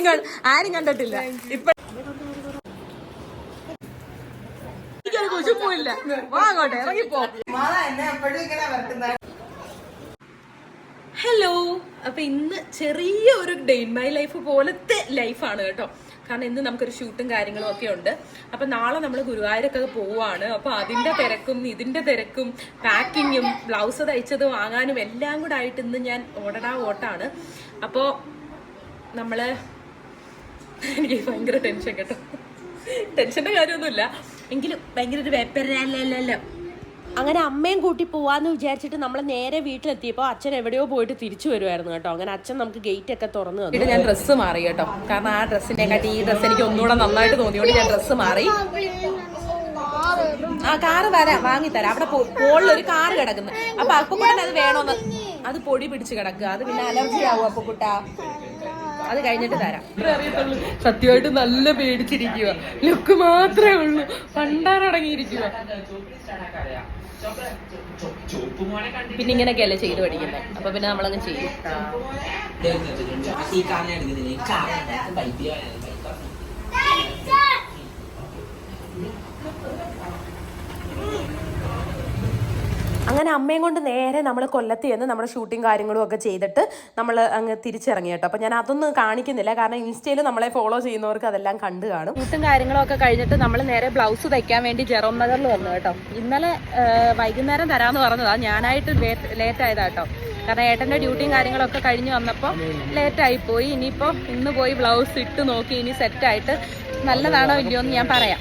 കണ്ട- ആരും കണ്ടിട്ടില്ല. ഇപ്പൊ എനിക്കൊരു കുശുമ്പില്ല വാ അങ്ങോട്ടെ ഇറങ്ങിപ്പോ ഹലോ അപ്പൊ ഇന്ന് ചെറിയ ഒരു ഡേ ഇൻ മൈ ലൈഫ് പോലത്തെ ലൈഫാണ് കേട്ടോ. കാരണം ഇന്ന് നമുക്കൊരു ഷൂട്ടും കാര്യങ്ങളും ഒക്കെ ഉണ്ട്. അപ്പൊ നാളെ നമ്മൾ ഗുരുവായൂരൊക്കെ പോവാണ്. അപ്പൊ അതിന്റെ തിരക്കും ഇതിന്റെ തിരക്കും പാക്കിങ്ങും ബ്ലൗസ് തയ്ച്ചത് വാങ്ങാനും എല്ലാം കൂടെ ആയിട്ട് ഇന്ന് ഞാൻ ഓടടാ ഓട്ടാണ്. അപ്പോ നമ്മൾ എനിക്ക് ഭയങ്കര ടെൻഷൻ കേട്ടോ. ടെൻഷന്റെ കാര്യമൊന്നുമില്ല. എങ്കിലും ഭയങ്കര ഒരു വേപ്പരല്ലോ അങ്ങനെ അമ്മയും കൂട്ടി പോവാന്ന് വിചാരിച്ചിട്ട് നമ്മൾ നേരെ വീട്ടിലെത്തിയപ്പോൾ അച്ഛൻ എവിടെയോ പോയിട്ട് തിരിച്ചു വരുമായിരുന്നു കേട്ടോ. അങ്ങനെ അച്ഛൻ നമുക്ക് ഗേറ്റ് ഒക്കെ തുറന്നു തന്നു. ഞാൻ ഡ്രസ്സ് മാറി കേട്ടോ. കാരണം ആ ഡ്രസ്സിനെ കാട്ടി ഈ ഡ്രസ്സ് എനിക്ക് ഒന്നുകൂടെ നന്നായിട്ട് തോന്നിയോണ്ട് ഞാൻ ഡ്രസ്സ് മാറി. ആ കാറ് വാങ്ങി വാങ്ങിത്തരാം. അവിടെ പോളിൽ ഒരു കാറ് കിടക്കുന്നു. അപ്പൊ അപ്പക്കുട്ടൻ അത് വേണോന്ന്. അത് പൊടി പിടിച്ച് കിടക്കുക. അത് പിന്നെ അലർജി ആവും അപ്പക്കുട്ട അത് കഴിഞ്ഞിട്ട് തരാം അറിയത്തുള്ളൂ സത്യമായിട്ട് നല്ല പേടിച്ചിരിക്കുക ലുക്ക് മാത്രമേ ഉള്ളൂ പണ്ടാറടങ്ങിയിരിക്കുക പിന്നെ ഇങ്ങനെയൊക്കെയല്ലേ ചെയ്ത് പഠിക്കുന്നത് അപ്പൊ പിന്നെ നമ്മളങ്ങ് ചെയ്യും ഈ കാറിനെ എടുക്കുന്നില്ല ഈ കാറിനകത്ത് ബൈക്ക് അങ്ങനെ അമ്മയും കൊണ്ട് നേരെ നമ്മൾ കൊല്ലത്ത് ചെന്ന് നമ്മുടെ ഷൂട്ടിങ് കാര്യങ്ങളും ഒക്കെ ചെയ്തിട്ട് നമ്മൾ അങ്ങ് തിരിച്ചിറങ്ങി കേട്ടോ. അപ്പോൾ ഞാൻ അതൊന്നും കാണിക്കുന്നില്ല. കാരണം ഇൻസ്റ്റയിൽ നമ്മളെ ഫോളോ ചെയ്യുന്നവർക്ക് അതെല്ലാം കണ്ടു കാണും. ഷൂട്ടും കാര്യങ്ങളും ഒക്കെ കഴിഞ്ഞിട്ട് നമ്മൾ നേരെ ബ്ലൗസ് തയ്ക്കാൻ വേണ്ടി ജെറോം നഗറിൽ വന്നു കേട്ടോ. ഇന്നലെ വൈകുന്നേരം തരാമെന്ന് പറഞ്ഞതാ. ഞാനായിട്ട് ലേറ്റ് ആയതാ കേട്ടോ. കാരണം ഏട്ടന്റെ ഡ്യൂട്ടിയും കാര്യങ്ങളൊക്കെ കഴിഞ്ഞ് വന്നപ്പോൾ ലേറ്റായി പോയി. ഇനിയിപ്പോൾ ഇന്ന് പോയി ബ്ലൗസ് ഇട്ട് നോക്കി ഇനി സെറ്റായിട്ട് നല്ലതാണോ ഇല്ലയോ എന്ന് ഞാൻ പറയാം.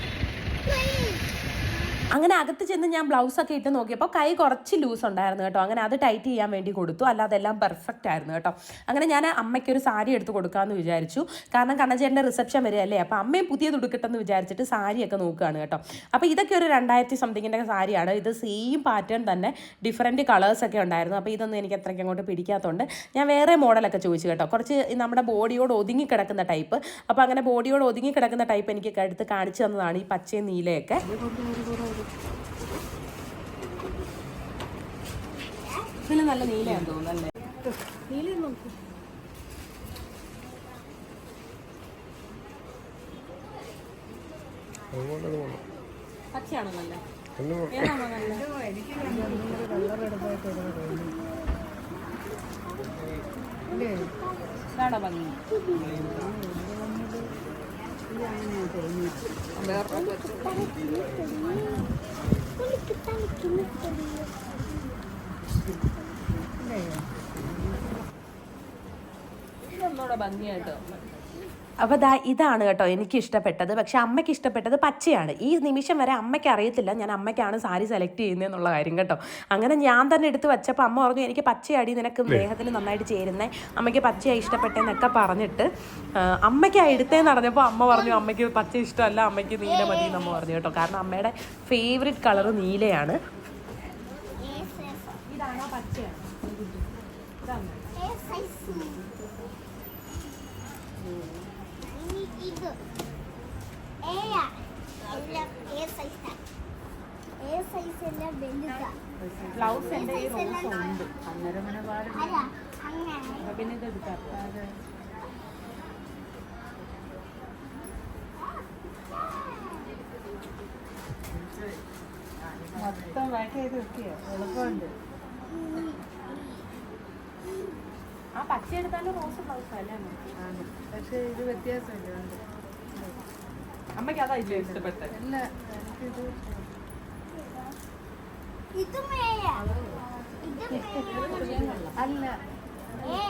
അങ്ങനെ അകത്ത് ചെന്ന് ഞാൻ ബ്ലൗസ് ഒക്കെ ഇട്ട് നോക്കിയപ്പോൾ കൈ കുറച്ച് ലൂസ് ഉണ്ടായിരുന്നു കേട്ടോ. അങ്ങനെ അത് ടൈറ്റ് ചെയ്യാൻ വേണ്ടി കൊടുത്തു. അല്ലാതെ എല്ലാം പെർഫെക്റ്റ് ആയിരുന്നു കേട്ടോ. അങ്ങനെ ഞാൻ അമ്മയ്ക്കൊരു സാരി എടുത്ത് കൊടുക്കാമെന്ന് വിചാരിച്ചു. കാരണം കണ്ണച്ചേട്ടന്റെ റിസപ്ഷൻ വരികയല്ലേ അപ്പോൾ അമ്മയും പുതിയത് ഉടുക്കട്ടെന്ന് വിചാരിച്ചിട്ട് സാരിയൊക്കെ നോക്കുകയാണ് കേട്ടോ. അപ്പോൾ ഇതൊക്കെ ഒരു രണ്ടായിരത്തി സംതിങ്ങിന്റെ സാരിയാണ്. ഇത് സെയിം പാറ്റേൺ തന്നെ ഡിഫറെന്റ് കളേഴ്സ് ഒക്കെ ഉണ്ടായിരുന്നു. അപ്പോൾ ഇതൊന്നും എനിക്ക് അത്രയ്ക്ക് അങ്ങോട്ട് പിടിക്കാത്തതുകൊണ്ട് ഞാൻ വേറെ മോഡലൊക്കെ ചോദിച്ചു കേട്ടോ. കുറച്ച് നമ്മുടെ ബോഡിയോട് ഒതുങ്ങി കിടക്കുന്ന ടൈപ്പ് അപ്പോൾ അങ്ങനെ ബോഡിയോട് ഒതുങ്ങി കിടക്കുന്ന ടൈപ്പ് എനിക്ക് എടുത്ത് കാണിച്ചു തന്നതാണ് ഈ പച്ചയും നീലയൊക്കെ. ഇതിൽ നല്ല നീലയാന്ന് തോന്നുന്നു അല്ലേ? നീല നോക്ക്. പച്ചയാണോ നല്ല? ഏതാണോ നല്ല? ഇതാണോ ഭംഗി? ഇതൊന്നുകൂടെ ഭംഗിയായിട്ടോ? അപ്പോൾ ദാ ഇതാണ് കേട്ടോ എനിക്ക് ഇഷ്ടപ്പെട്ടത് പക്ഷെ അമ്മയ്ക്ക് ഇഷ്ടപ്പെട്ടത് പച്ചയാണ്. ഈ നിമിഷം വരെ അമ്മയ്ക്ക് അറിയത്തില്ല ഞാൻ അമ്മയ്ക്കാണ് സാരി സെലക്ട് ചെയ്യുന്നത് എന്നുള്ള കാര്യം കേട്ടോ. അങ്ങനെ ഞാൻ തന്നെ എടുത്ത് വെച്ചപ്പോൾ അമ്മ പറഞ്ഞു എനിക്ക് പച്ചയടി നിനക്ക് ദേഹത്തിന് നന്നായിട്ട് ചേരുന്നേ. അമ്മയ്ക്ക് പച്ചയായി ഇഷ്ടപ്പെട്ടെന്നൊക്കെ പറഞ്ഞിട്ട് അമ്മയ്ക്കായി അമ്മയ്ക്കാ എടുത്തതെന്ന് പറഞ്ഞപ്പോൾ അമ്മ പറഞ്ഞു അമ്മയ്ക്ക് പച്ച ഇഷ്ടമല്ല അമ്മയ്ക്ക് നീല മതി എന്ന് അമ്മ പറഞ്ഞു കേട്ടോ. കാരണം അമ്മയുടെ ഫേവറേറ്റ് കളർ നീലയാണ് ഇതാണോ പച്ചയാണ് ഇത് ഏയ എല്ലാം ഏ സൈസാ ഏ സൈസ് എല്ലാം വലുതാ ബ്ലൗസ് എന്റെ ഈ റോസ് ഉണ്ട്. അന്നേരം പാടില്ല അങ്ങനെ അപ്പൊ പിന്നെ ഇത് എടുക്കാം. മൊത്തം വാക്ക് ചെയ്ത് വെക്കുകയോ എളുപ്പമുണ്ട്. ആ പച്ച എടുത്താലും റോസ് ബ്ലൗസ് അല്ലേ? പക്ഷെ ഇത് വ്യത്യാസമില്ല. ഏ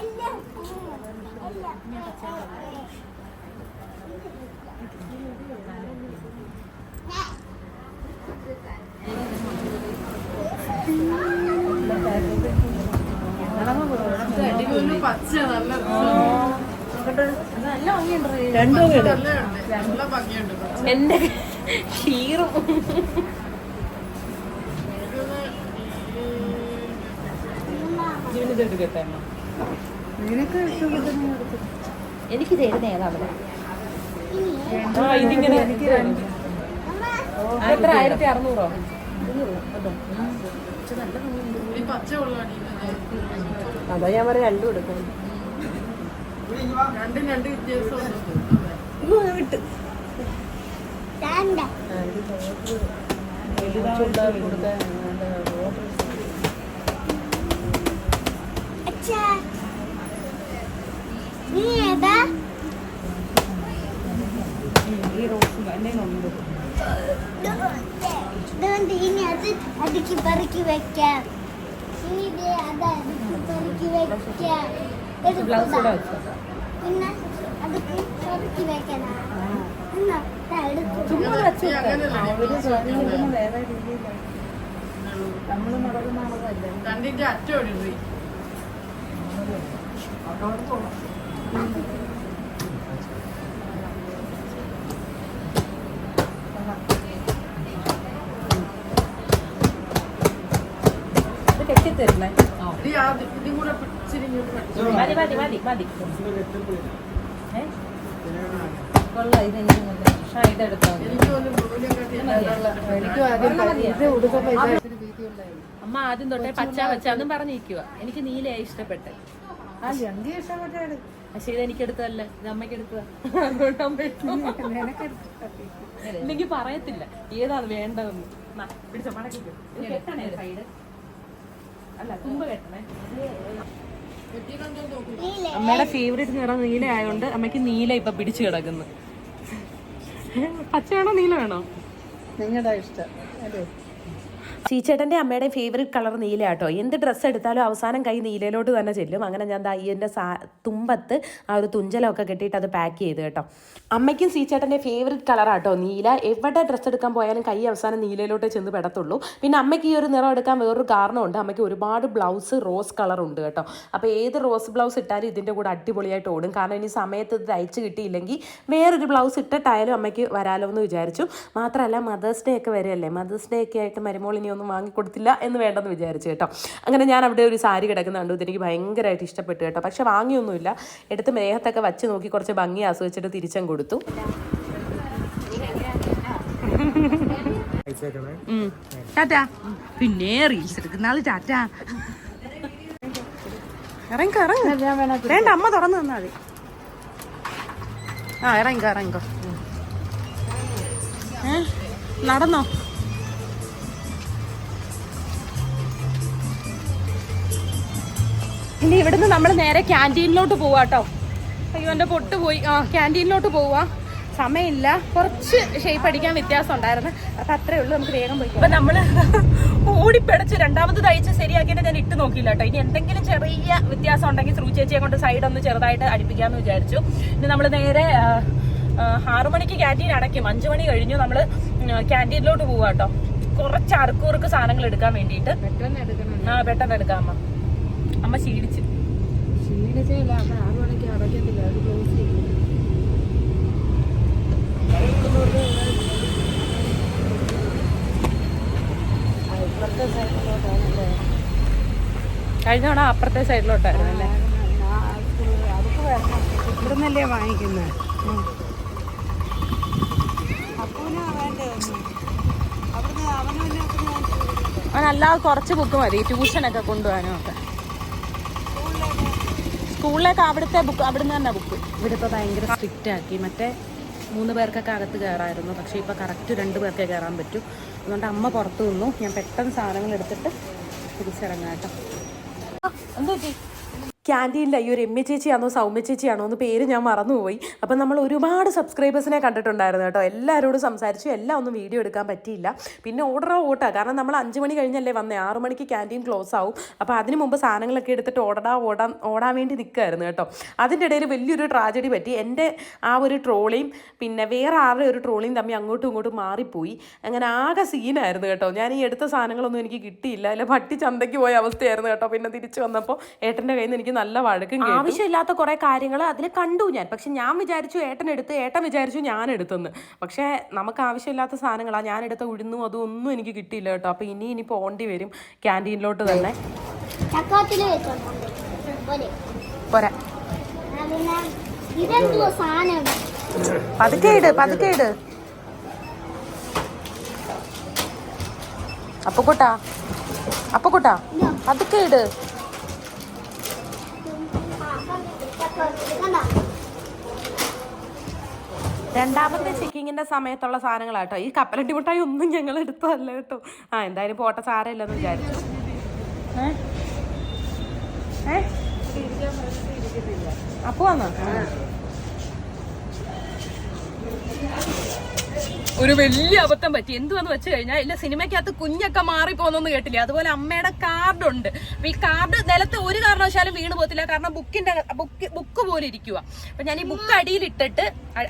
എല്ലാം എല്ലാം അടിപൊളി പച്ച നല്ല എന്റെ ക്ഷീറും എനിക്ക് തരുന്ന ഏതാ ഇതിങ്ങനെ എത്ര ആയിരത്തി അറുന്നൂറോ അതാ ഞാൻ പറയാം രണ്ടും എടുക്കണം രണ്ടും രണ്ട് വേണ്ട അച്ഛാ. നീ ഏതാ? ഇതുകൊണ്ട് ഇനി അത് അടുക്കി പെറുക്കി വെക്കാം. ഇനി അത് അടുക്കി പെറുക്കി വെക്കാം. എടുത്തതാ. അറ്റം കെട്ടിത്തരുന്നേ ഇതും ഇങ്ങോട്ട് കടിച്ചു. മതി മതി മതി മതി? കൊള്ളാം അമ്മ ആദ്യം തൊട്ടേ പച്ച പച്ചാന്നും പറഞ്ഞിരിക്കുക എനിക്ക് നീലയായി ഇഷ്ടപ്പെട്ടെ പക്ഷേ ഇത് എനിക്ക് എടുത്തതല്ല ഇത് അമ്മയ്ക്ക് എടുത്തതാ. ഇല്ലെങ്കിൽ പറയത്തില്ല. ഏതാണ് വേണ്ടതെന്ന്. പിടിച്ചോ സൈഡ്. അല്ല തുമ്പ് കെട്ടണേ. അമ്മയുടെ ഫേവറേറ്റ് നിറം നീല ആയതുകൊണ്ട് അമ്മയ്ക്ക് നീല ഇപ്പൊ പിടിച്ചു കിടക്കുന്നു. പച്ച വേണോ നീല വേണോ? നിങ്ങളുടെ ഇഷ്ടം. അല്ലേ ചീച്ചേട്ടന്റെ അമ്മയുടെ ഫേവറേറ്റ് കളർ നീല കേട്ടോ എന്ത് ഡ്രസ്സ് എടുത്താലും അവസാനം കൈ നീലയിലോട്ട് തന്നെ ചെല്ലും. അങ്ങനെ ഞാൻ എന്റെ സാ തുമ്പത്ത് ആ ഒരു തുഞ്ചലമൊക്കെ കെട്ടിയിട്ട് അത് പാക്ക് ചെയ്ത് കേട്ടോ. അമ്മയ്ക്കും സീച്ചേട്ടന്റെ ഫേവറേറ്റ് കളറാട്ടോ നീല. എവിടെ ഡ്രസ്സ് എടുക്കാൻ പോയാലും കൈ അവസാനം നീലയിലോട്ടേ ചെന്ന് പെടത്തുള്ളൂ. പിന്നെ അമ്മയ്ക്ക് ഈ ഒരു നിറം എടുക്കാൻ വേറൊരു കാരണമുണ്ട്. അമ്മയ്ക്ക് ഒരുപാട് ബ്ലൗസ് റോസ് കളർ ഉണ്ട് കേട്ടോ. അപ്പോൾ ഏത് റോസ് ബ്ലൗസ് ഇട്ടാലും ഇതിന്റെ കൂടെ അടിപൊളിയായിട്ട് ഓടും. കാരണം ഇനി സമയത്ത് ഇത് തയ്ച്ച് കിട്ടിയില്ലെങ്കിൽ വേറൊരു ബ്ലൗസ് ഇട്ടിട്ടായാലും അമ്മയ്ക്ക് വരാലോ എന്ന് വിചാരിച്ചു. മാത്രമല്ല മദേഴ്സ് ഡേ ഒക്കെ വരെയല്ലേ മദേഴ്സ് ഡേ ഒക്കെ ആയിട്ട് മരുമോൾ ഇനി ഒന്നും വാങ്ങിക്കൊടുത്തില്ല എന്ന് വേണ്ടെന്ന് വിചാരിച്ചു കേട്ടോ. അങ്ങനെ ഞാൻ അവിടെ ഒരു സാരി കിടക്കുന്ന കണ്ടു. ഇതെനിക്ക് ഭയങ്കരമായിട്ട് ഇഷ്ടപ്പെട്ടു കേട്ടോ. പക്ഷെ വാങ്ങിയൊന്നുമില്ല. എടുത്ത് മേഹത്തൊക്കെ വച്ച് നോക്കി കുറച്ച് ഭംഗി ആസ്വദിച്ചിട്ട് തിരിച്ചും കൊടുത്തു. ടാറ്റാ. പിന്നെ റീൽസ് എടുക്കുന്ന ആൾ ടാറ്റാ. ഇറങ്ങിക്കോ ഇറങ്ങി. വേണ്ട അമ്മ തുറന്നു തന്നാ മതി. ആ ഇറങ്ങിക്കോ ഇറങ്ങിക്കോ. നടന്നോ? ഇനി ഇവിടുന്ന് നമ്മൾ നേരെ ക്യാന്റീനിലോട്ട് പോവാട്ടോ അയ്യോ എന്റെ പൊട്ട് പോയി. ആ ക്യാന്റീനിലോട്ട് പോവാ. സമയമില്ല. കുറച്ച് ഷേപ്പ് അടിക്കാൻ വ്യത്യാസം ഉണ്ടായിരുന്നു. അപ്പം അത്രേ ഉള്ളൂ. നമുക്ക് വേഗം പോയി അപ്പം നമ്മൾ ഓടിപ്പടച്ച് രണ്ടാമത് തയ്ച്ച് ശരിയാക്കിയിട്ട് ഞാൻ ഇട്ട് നോക്കിയില്ല കേട്ടോ ഇനി എന്തെങ്കിലും ചെറിയ വ്യത്യാസം ഉണ്ടെങ്കിൽ ശ്രീ ചേച്ചിയെ കൊണ്ട് സൈഡ് ഒന്ന് ചെറുതായിട്ട് അടിപ്പിക്കാമെന്ന് വിചാരിച്ചു. ഇനി നമ്മൾ നേരെ ആ, ആ, ആറു മണിക്ക് ക്യാന്റീൻ അടയ്ക്കും. അഞ്ചു മണി കഴിഞ്ഞു നമ്മൾ ക്യാന്റീനിലോട്ട് പോവാ കേട്ടോ കുറച്ച് അറുക്കുറുക്ക് സാധനങ്ങൾ എടുക്കാൻ വേണ്ടിയിട്ട്. പെട്ടെന്ന് എടുക്കണം. ആ പെട്ടെന്ന് എടുക്കാം അമ്മ. അമ്മ ക്ഷീണിച്ച് ക്ഷീണിച്ചില്ല അമ്മ ആറു മണിക്ക് അടയ്ക്കത്തില്ല. അത് ക്ലോസ് ചെയ്യും. കഴിഞ്ഞ തവണ അപ്പുറത്തെ സൈഡിലോട്ടായിരുന്നു അല്ലേ? ഇവിടുന്നല്ലേ വാങ്ങിക്കുന്നത് അവനല്ലാതെ കുറച്ച് ബുക്ക് മതി. ട്യൂഷനൊക്കെ കൊണ്ടുപോകാനും ഒക്കെ. സ്കൂളിലേക്ക് അവിടുത്തെ ബുക്ക് അവിടുന്ന് തന്നെ ബുക്ക് ഇവിടെ ഇപ്പോൾ ഭയങ്കര സ്ട്രിക്റ്റ് ആക്കി. മറ്റേ മൂന്ന് പേർക്കൊക്കെ അകത്ത് കയറായിരുന്നു പക്ഷേ ഇപ്പോൾ കറക്റ്റ് രണ്ട് പേർക്കേ കയറാൻ പറ്റൂ. അതുകൊണ്ട് അമ്മ പുറത്തു നിന്നു. ഞാൻ പെട്ടെന്ന് സാധനങ്ങൾ എടുത്തിട്ട് തിരിച്ചിറങ്ങാം കേട്ടോ. എന്താ പറ്റി ക്യാന്റീനിൽ അയ്യോ രമ്യ ചേച്ചിയാണോ? സൗമ്യ ചേച്ചിയാണോ? എന്ന് പേര് ഞാൻ മറന്നുപോയി. അപ്പം നമ്മൾ ഒരുപാട് സബ്സ്ക്രൈബേഴ്സിനെ കണ്ടിട്ടുണ്ടായിരുന്നു കേട്ടോ. എല്ലാവരോടും സംസാരിച്ചു. എല്ലാം ഒന്നും വീഡിയോ എടുക്കാൻ പറ്റിയില്ല. പിന്നെ ഓർഡർ ഓട്ടാ കാരണം നമ്മൾ അഞ്ച് മണി കഴിഞ്ഞല്ലേ വന്നേ. ആറു മണിക്ക് ക്യാന്റീൻ ക്ലോസ് ആവും. അപ്പോൾ അതിന് മുമ്പ് സാധനങ്ങളൊക്കെ എടുത്തിട്ട് ഓടടാ ഓടാൻ ഓടാൻ വേണ്ടി നിൽക്കുമായിരുന്നു കേട്ടോ. അതിന്റെ ഇടയിൽ വലിയൊരു ട്രാജഡി പറ്റി. എന്റെ ആ ഒരു ട്രോളിയും പിന്നെ വേറെ ആരുടെ ഒരു ട്രോളിയും തമ്മിൽ അങ്ങോട്ടും ഇങ്ങോട്ടും മാറിപ്പോയി. അങ്ങനെ ആകെ സീനായിരുന്നു കേട്ടോ. ഞാൻ ഈ എടുത്ത സാധനങ്ങളൊന്നും എനിക്ക് കിട്ടിയില്ല. അല്ലെ പട്ടി ചന്തയ്ക്ക് പോയ അവസ്ഥയായിരുന്നു കേട്ടോ. പിന്നെ തിരിച്ചു വന്നപ്പോൾ ഏട്ടന്റെ കയ്യിൽ നിന്ന് എനിക്ക് നല്ല വഴക്കും. ആവശ്യമില്ലാത്ത കുറെ കാര്യങ്ങൾ അതിൽ കണ്ടു ഞാൻ. പക്ഷെ ഞാൻ വിചാരിച്ചു ഏട്ടൻ എടുത്ത് ഏട്ടൻ വിചാരിച്ചു ഞാൻ എടുത്തെന്ന്. പക്ഷേ നമുക്ക് ആവശ്യമില്ലാത്ത സാധനങ്ങളാണ് ഞാൻ എടുത്ത ഉഴുന്നും അതും ഒന്നും എനിക്ക് കിട്ടിയില്ല കേട്ടോ. അപ്പോൾ ഇനി ഇനി പോണ്ടി വരും ക്യാന്റീനിലോട്ട് തന്നെ. പോരാ. പതുക്കെ ഇട് പതുക്കെ ഇട്. അപ്പക്കുട്ടാ. അപ്പക്കുട്ടാ പതുക്കെ ഇട്. രണ്ടാമത്തെ ചിക്കിങ്ങിന്റെ സമയത്തുള്ള സാധനങ്ങളാട്ടോ ഈ കപ്പലണ്ടി മുട്ടായി ഒന്നും ഞങ്ങൾ എടുത്തതല്ല കേട്ടോ ആ എന്തായാലും പോട്ട സാരമില്ലെന്ന് വിചാരിച്ചു. അപ്പോ വന്നോ? ഒരു വലിയ അബദ്ധം പറ്റി. എന്തുവെന്ന് വെച്ച് കഴിഞ്ഞാൽ ഇല്ല സിനിമയ്ക്കകത്ത് കുഞ്ഞൊക്കെ മാറിപ്പോന്നു കേട്ടില്ലേ. അതുപോലെ അമ്മയുടെ കാർഡ് ഉണ്ട് അപ്പൊ ഈ കാർഡ് നിലത്ത് ഒരു കാരണവശാലും വീണ് പോകത്തില്ല. കാരണം ബുക്കിന്റെ ബുക്ക് ബുക്ക് പോലെ ഇരിക്കുക അപ്പൊ ഞാൻ ഈ ബുക്ക് അടിയിലിട്ടിട്ട്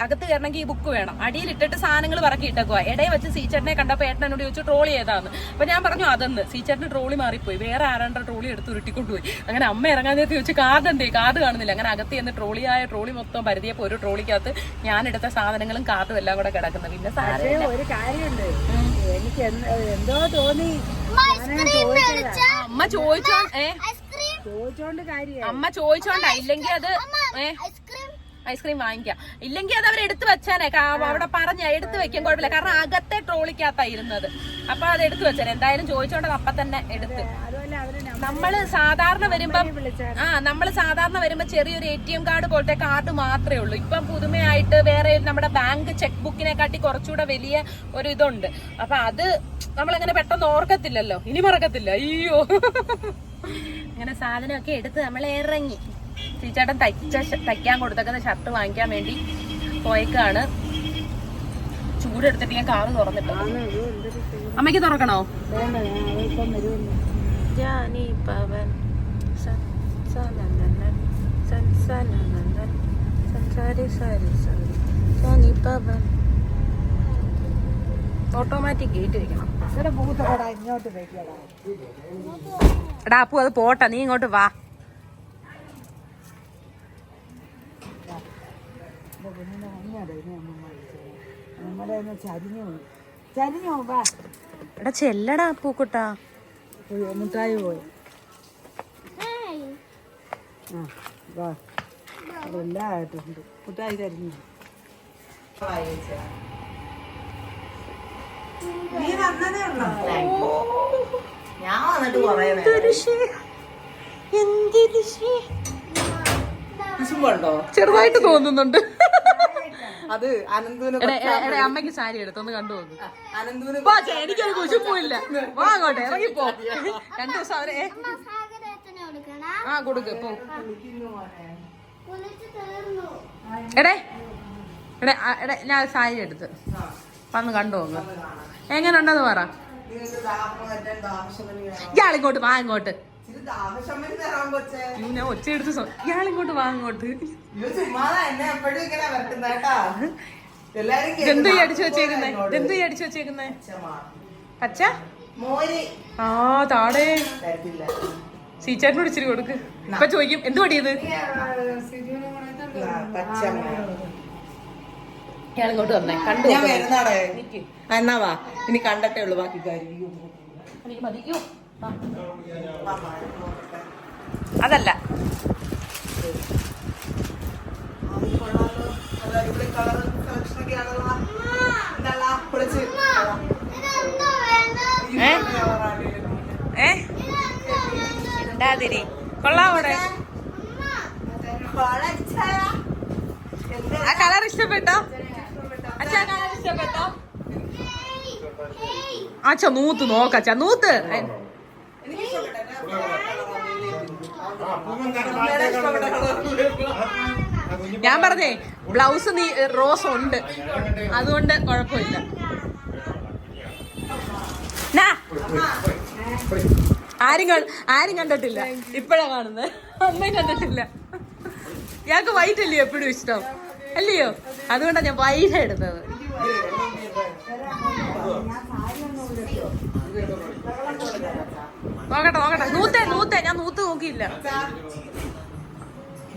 അകത്ത് കയറണമെങ്കിൽ ഈ ബുക്ക് വേണം. അടിയിലിട്ടിട്ട് സാധനങ്ങൾ പറക്കി ഇട്ടേക്കുക ഇടയിൽ വെച്ച് സീച്ചേട്ടനെ കണ്ടപ്പോൾ ഏട്ടൻ എന്നോട് ചോദിച്ചു ട്രോളി ഏതാന്ന്? അപ്പൊ ഞാൻ പറഞ്ഞു അതെന്ന്. സീച്ചേട്ടന് ട്രോളി മാറിപ്പോയി. വേറെ ആരാണ്ട ട്രോളി എടുത്ത് ഉരുട്ടിക്കൊണ്ടുപോയി. അങ്ങനെ അമ്മ ഇറങ്ങാൻ നേരത്തെ ചോദിച്ചു കാർഡ് എന്തേ? കാർഡ് കാണുന്നില്ല. അങ്ങനെ അകത്ത് ചെന്ന് ട്രോളിയായ ട്രോളി മൊത്തം പരുതിയപ്പോൾ ഒരു ട്രോളിക്കകത്ത് ഞാൻ എടുത്ത സാധനങ്ങളും കാർഡും എല്ലാം കൂടെ കിടക്കുന്നത് പിന്നെ ഒരു കാര്യമുണ്ട്. എനിക്ക് എന്ത്- എന്തോ തോന്നി. അമ്മ ഐസ്ക്രീം മേടിച്ച? അമ്മ ചോദിച്ചോ ചോദിച്ചോണ്ട് കാര്യം അമ്മ ചോദിച്ചോണ്ടാ ഇല്ലെങ്കിൽ അത് ഏ? ഐസ്ക്രീം വാങ്ങിക്കാം. ഇല്ലെങ്കിൽ അത് അവർ എടുത്തു വെച്ചാനേ. അവിടെ പറഞ്ഞ എടുത്തു വെക്കാൻ കുഴപ്പമില്ല. കാരണം അകത്തെ ട്രോളിക്കകത്താ ഇരുന്നത്. അപ്പൊ അത് എടുത്തു വെച്ചാൽ എന്തായാലും ചോദിച്ചോണ്ടത് അപ്പൊ തന്നെ എടുത്ത്. നമ്മൾ സാധാരണ വരുമ്പം ആ നമ്മൾ സാധാരണ വരുമ്പോ ചെറിയൊരു എ ടി എം കാർഡ് പോലത്തെ കാർഡ് മാത്രമേ ഉള്ളൂ. ഇപ്പം പുതുമയായിട്ട് വേറെ നമ്മുടെ ബാങ്ക് ചെക്ക് ബുക്കിനെ കാട്ടി കുറച്ചുകൂടെ വലിയ ഒരു ഇതുണ്ട്. അപ്പൊ അത് നമ്മളങ്ങനെ പെട്ടെന്ന് ഓർക്കത്തില്ലല്ലോ. ഇനി മറക്കത്തില്ല. അയ്യോ. അങ്ങനെ സാധനമൊക്കെ എടുത്ത് നമ്മൾ ഇറങ്ങി. ചേച്ചേട്ടൻ തയ്ച്ച തയ്ക്കാൻ കൊടുത്തേക്കുന്ന ഷർട്ട് വാങ്ങിക്കാൻ വേണ്ടി പോയേക്കാണ്. ചൂടെടുത്തിട്ട് ഞാൻ കാറ് തുറന്നിട്ടു. അമ്മയ്ക്ക് തുറക്കണോ? ഓട്ടോമാറ്റിക് ഗേറ്റ് വെക്കണം വെക്കടാ എടാ അപ്പു അത് പോട്ടെ നീ ഇങ്ങോട്ട് വാ. കുഞ്ഞിനെ ഇങ്ങോട്ട് ഇനി അമ്മ വിളിച്ചത് നമ്മുടെ ഒന്ന് ചരിഞ്ഞു പോയി ചരിഞ്ഞു വാ എടാ ചെല്ലടാ പൂക്കുട്ടാ. പോയി, മുട്ടായി പോയി ആ വാ. അതെല്ലാം ആയിട്ടുണ്ട് മുട്ടായി ചരിഞ്ഞു നീ വന്നതേ ഉള്ളോ ഞാൻ വന്നിട്ട് കൊറേ കുശുമ്പുണ്ടോ ചെറുതായിട്ട് തോന്നുന്നുണ്ട്. അത് അനന്തുവിന് അമ്മയ്ക്ക് സാരി എടുത്തൊന്ന് കണ്ടു തോന്നു അനന്തുവിന് എനിക്കൊരു കുശുപ്പൂല്ല വാങ്ങോട്ടെ ഇറങ്ങിപ്പോ രണ്ടു ദിവസം അവരെ ആ കൊടുക്ക് പോ. എടേ എടേ എടേ ഞാൻ സാരി എടുത്ത്. വന്ന് കണ്ടു പോകുന്നു എങ്ങനെ ഉണ്ടെന്ന് പറ. ഇയാളിങ്ങോട്ട് വാ ഇങ്ങോട്ട്. ഞാൻ ഒച്ച എടുത്ത് സോ- ഇയാളിങ്ങോട്ട് വാ അങ്ങോട്ട്. ഇത് ചുമ്മാതാ എന്നെ എപ്പോഴും ഇങ്ങനെ വരട്ടുന്ന കേട്ടാ. എല്ലാരും ഇതെന്തു ഈ അടിച്ചു വെച്ചേക്കുന്നേ? ഇതെന്തു ഈ അടിച്ചു വെച്ചേക്കുന്നേ? പച്ച ആ താടേ. തരത്തില്ല. ഇച്ചിരി കൊടുക്ക്. ഇപ്പൊ ചോദിക്കും എന്ത് പടിയത്. ഇയാളിങ്ങോട്ട് വന്നേ. കണ്ടു ഞാൻ വരുന്നാടേ ആ, എന്നാ വാ. ഇനി കണ്ടട്ടേ ഉള്ളു ബാക്കി കാര്യം എനിക്ക് മതി. അതല്ല. ഏണ്ടാതിരി കൊള്ളാവോടെ ആ കളർ ഇഷ്ടപ്പെട്ടോ? അച്ഛാ കളർ ഇഷ്ടപ്പെട്ടോ? അച്ഛ നൂത്ത് നോക്കച്ചാ നൂത്ത്. ഞാൻ പറഞ്ഞേ ബ്ലൗസ് നീ റോസ് ഉണ്ട്. അതുകൊണ്ട് കുഴപ്പമില്ല. ആരും ആരും കണ്ടിട്ടില്ല. ഇപ്പഴാ കാണുന്നത് അമ്മയും കണ്ടിട്ടില്ല. ഞങ്ങക്ക് വൈറ്റ് അല്ലയോ? എപ്പോഴും ഇഷ്ടം. അല്ലയോ? അതുകൊണ്ടാണ് ഞാൻ വൈറ്റ് എടുത്തത് നോക്കട്ടെ നോക്കട്ടെ. നൂത്തേ നൂത്തേ. ഞാൻ നൂത്ത് നോക്കിയില്ല.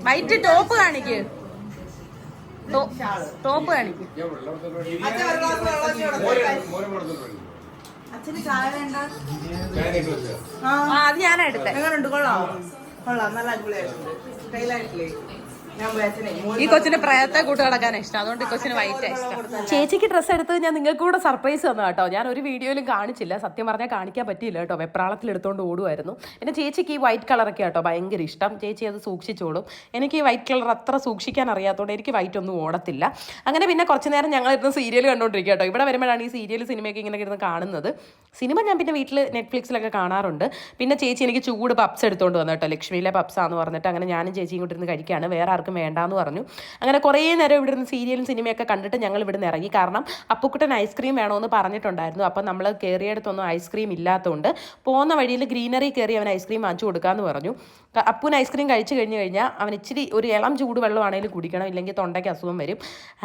വൈറ്റ് ടോപ്പ് കാണിക്ക്. ടോപ്പ് കാണിക്ക്. അച്ഛന് ചായ വേണ്ട? ആ അത് ഞാനാ എടുത്തേ. എങ്ങനെയുണ്ട് കൊള്ളാം കൊള്ളാം. നല്ല അടിപൊളിയായിട്ടുണ്ട്. സ്റ്റൈലായിട്ടില്ലേ ഈ കൊച്ചിന് പ്രയത്തെ കൂട്ട് കിടക്കാൻ ഇഷ്ടം. അതുകൊണ്ട് ഈ കൊച്ചിന് വൈറ്റ് ഇഷ്ടം. ചേച്ചിക്ക് ഡ്രസ്സ് എടുത്തത് ഞാൻ നിങ്ങൾക്ക് കൂടെ സർപ്രൈസ് തന്നു കേട്ടോ. ഞാൻ ഒരു വീഡിയോയിലും കാണിച്ചില്ല. സത്യം പറഞ്ഞാൽ കാണിക്കാൻ പറ്റിയില്ല കേട്ടോ. വെപ്രാളത്തിൽ എടുത്തുകൊണ്ട് ഓടുമായിരുന്നു പിന്നെ ചേച്ചിക്ക് ഈ വൈറ്റ് കളറൊക്കെ കേട്ടോ ഭയങ്കര ഇഷ്ടം. ചേച്ചി അത് സൂക്ഷിച്ചോളും. എനിക്ക് ഈ വൈറ്റ് കളർ അത്ര സൂക്ഷിക്കാൻ അറിയാത്തതുകൊണ്ട് എനിക്ക് വൈറ്റ് ഒന്നും ഓടത്തില്ല. അങ്ങനെ പിന്നെ കുറച്ച് നേരം ഞങ്ങൾ ഇരുന്ന് സീരിയൽ കണ്ടുകൊണ്ടിരിക്കുക കേട്ടോ. ഇവിടെ വരുമ്പോഴാണ് ഈ സീരിയൽ സിനിമയൊക്കെ ഇങ്ങനെ ഇരുന്ന് കാണുന്നത്. സിനിമ ഞാൻ പിന്നെ വീട്ടിൽ നെറ്റ്ഫ്ലിക്സിലൊക്കെ കാണാറുണ്ട്. പിന്നെ ചേച്ചി എനിക്ക് ചൂട് പപ്സ് എടുത്തുകൊണ്ട് വന്നു കേട്ടോ. ലക്ഷ്മിയിലെ പപ്സാന്ന് പറഞ്ഞിട്ട് അങ്ങനെ ഞാനും ചേച്ചിയും കൂട്ടിരുന്ന് കഴിക്കുകയാണ് വേറെ ആർക്കും വേണ്ടാന്ന് പറഞ്ഞു. അങ്ങനെ കുറേ നേരം ഇവിടെ നിന്ന് സീരിയലും സിനിമയൊക്കെ കണ്ടിട്ട് ഞങ്ങൾ ഇവിടെ നിന്ന് ഇറങ്ങി. കാരണം അപ്പുക്കുട്ടൻ ഐസ്ക്രീം വേണമെന്ന് പറഞ്ഞിട്ടുണ്ടായിരുന്നു. അപ്പം നമ്മൾ കയറിയിടത്തൊന്നും ഐസ്ക്രീം ഇല്ലാത്തതുകൊണ്ട് പോകുന്ന വഴിയിൽ ഗ്രീനറി കയറി അവൻ ഐസ്ക്രീം വാങ്ങിച്ചു കൊടുക്കാമെന്ന് പറഞ്ഞു. അപ്പുൻ ഐസ്ക്രീം കഴിച്ചു കഴിഞ്ഞ് കഴിഞ്ഞാൽ അവൻ ഇച്ചിരി ഒരു ഇളം ചൂട് വെള്ളമാണെങ്കിലും കുടിക്കണം. ഇല്ലെങ്കിൽ തൊണ്ടയ്ക്ക് അസുഖം വരും.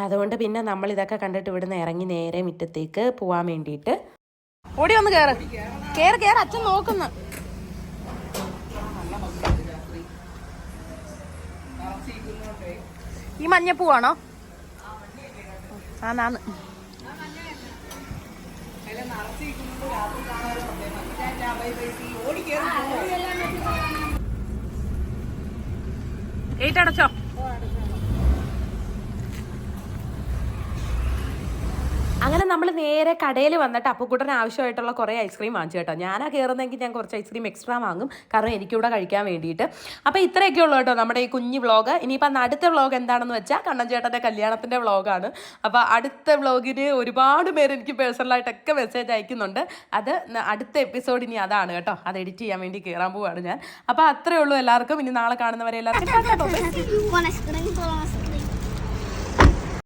അതുകൊണ്ട് പിന്നെ നമ്മൾ ഇതൊക്കെ കണ്ടിട്ട് ഇവിടുന്ന് ഇറങ്ങി നേരെ മുറ്റത്തേക്ക് പോകാൻ വേണ്ടിയിട്ട്. ഓടി വന്ന് കയറ് കയറ് കയറ് അച്ഛൻ നോക്കുന്നു. ഈ മഞ്ഞപ്പൂവാണോ ആ നാന്ന് എയ്റ്റ് അടച്ചോ? നമ്മൾ നേരെ കടയിൽ വന്നിട്ട് അപ്പുക്കുട്ടന് ആവശ്യമായിട്ടുള്ള കുറേ ഐസ്ക്രീം വാങ്ങിച്ചു കേട്ടോ. ഞാനാ കയറുന്നെങ്കിൽ ഞാൻ കുറച്ച് ഐസ്ക്രീം എക്സ്ട്രാ വാങ്ങും. കാരണം എനിക്കിവിടെ കഴിക്കാൻ വേണ്ടിയിട്ട്. അപ്പോൾ ഇത്രയൊക്കെ ഉള്ളൂ കേട്ടോ നമ്മുടെ ഈ കുഞ്ഞു വ്ളോഗ് ഇനിയിപ്പോൾ അടുത്ത വ്ളോഗ് എന്താണെന്ന് വെച്ചാൽ കണ്ണൻ ചേട്ടന്റെ കല്യാണത്തിന്റെ വ്ളോഗാണ് അപ്പോൾ അടുത്ത വ്ളോഗിന് ഒരുപാട് പേര് എനിക്ക് പേഴ്സണലായിട്ടൊക്കെ മെസ്സേജ് അയക്കുന്നുണ്ട്. അത് അടുത്ത എപ്പിസോഡ് ഇനി അതാണ് കേട്ടോ. അത് എഡിറ്റ് ചെയ്യാൻ വേണ്ടി കയറാൻ പോവാണ് ഞാൻ. അപ്പോൾ അത്രയേ ഉള്ളൂ എല്ലാവർക്കും. ഇനി നാളെ കാണുന്നവരെ എല്ലാവർക്കും